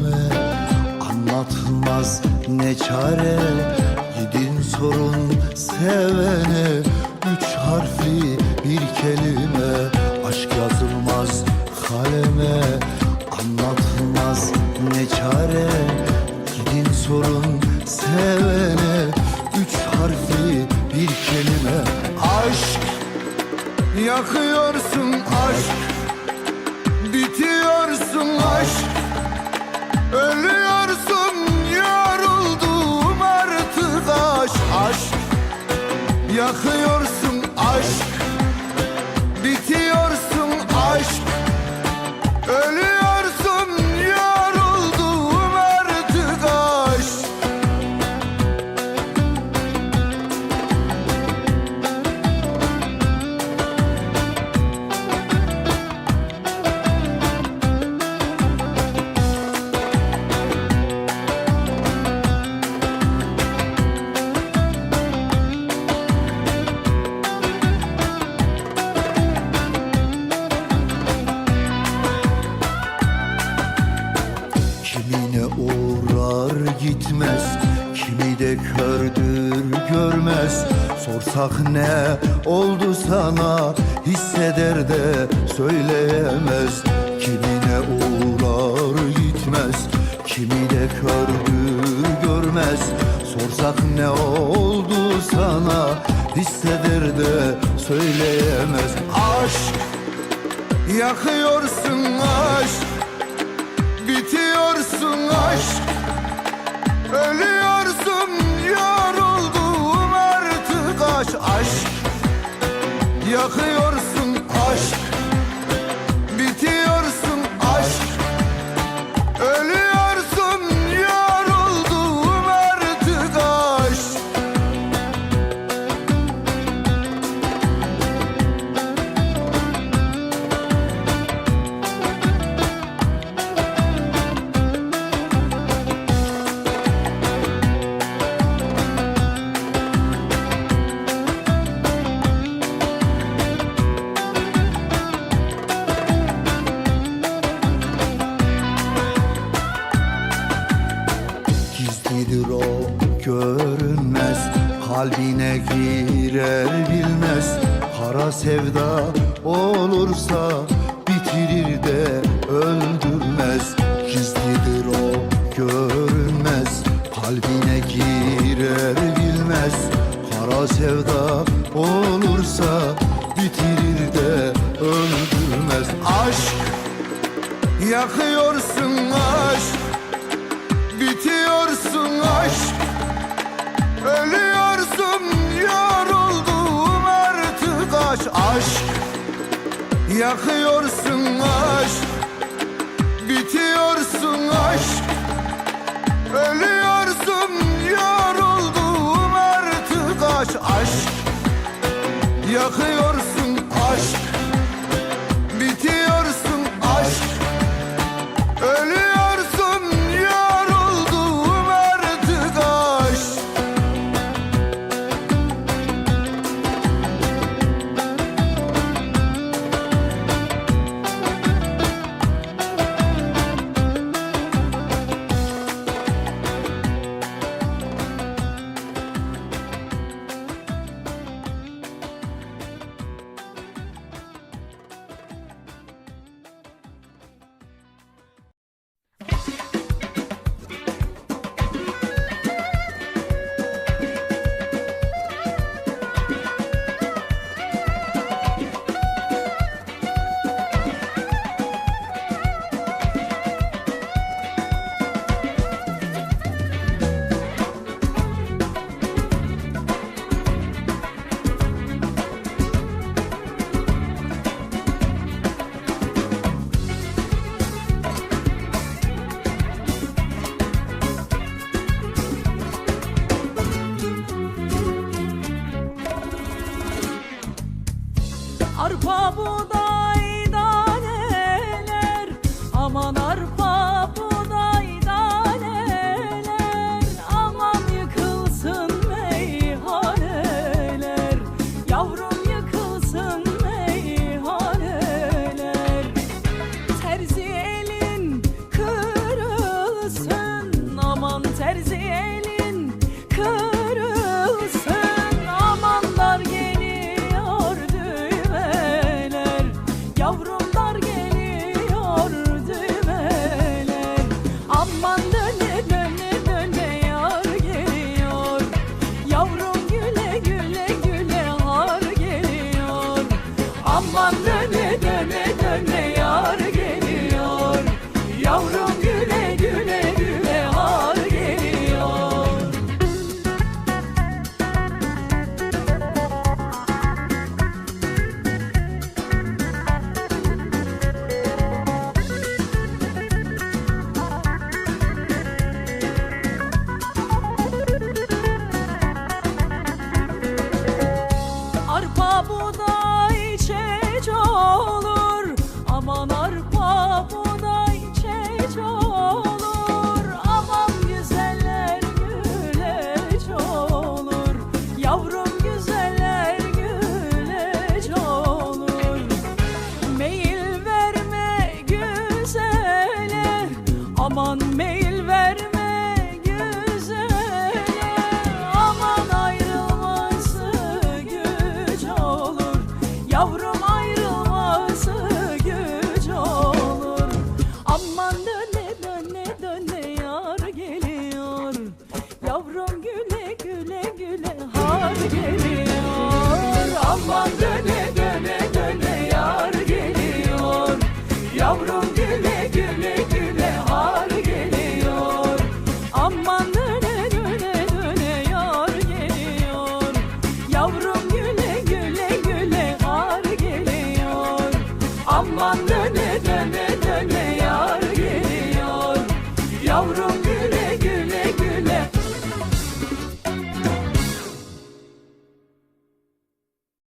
derdime Anlatılmaz ne çare Gidin sorun sevene. Üç harfli bir kelime Aşk yazılmaz kaleme. Anlatılmaz Ölüyorsun yoruldum artık. Aşk Aşk Yakıyorsun uğrar gitmez. Kimi de kördür görmez. Sorsak ne oldu sana? Hisseder de söyleyemez. Kimine uğrar gitmez. Kimi de kördür görmez. Sorsak ne oldu sana? Hisseder de söyleyemez. Aşk Yakıyorsun aşk Yakıyorsun Kalbine girer bilmez Kara sevda olursa Bitirir de öldürmez. Gizlidir o görünmez. Kalbine girer bilmez Kara sevda olursa Bitirir de öldürmez. Aşk Yakıyorsun aşk. Bitiyorsun aşk. Ölüyorsun aşk Yakıyorsun aşk döne döne Aman döne döne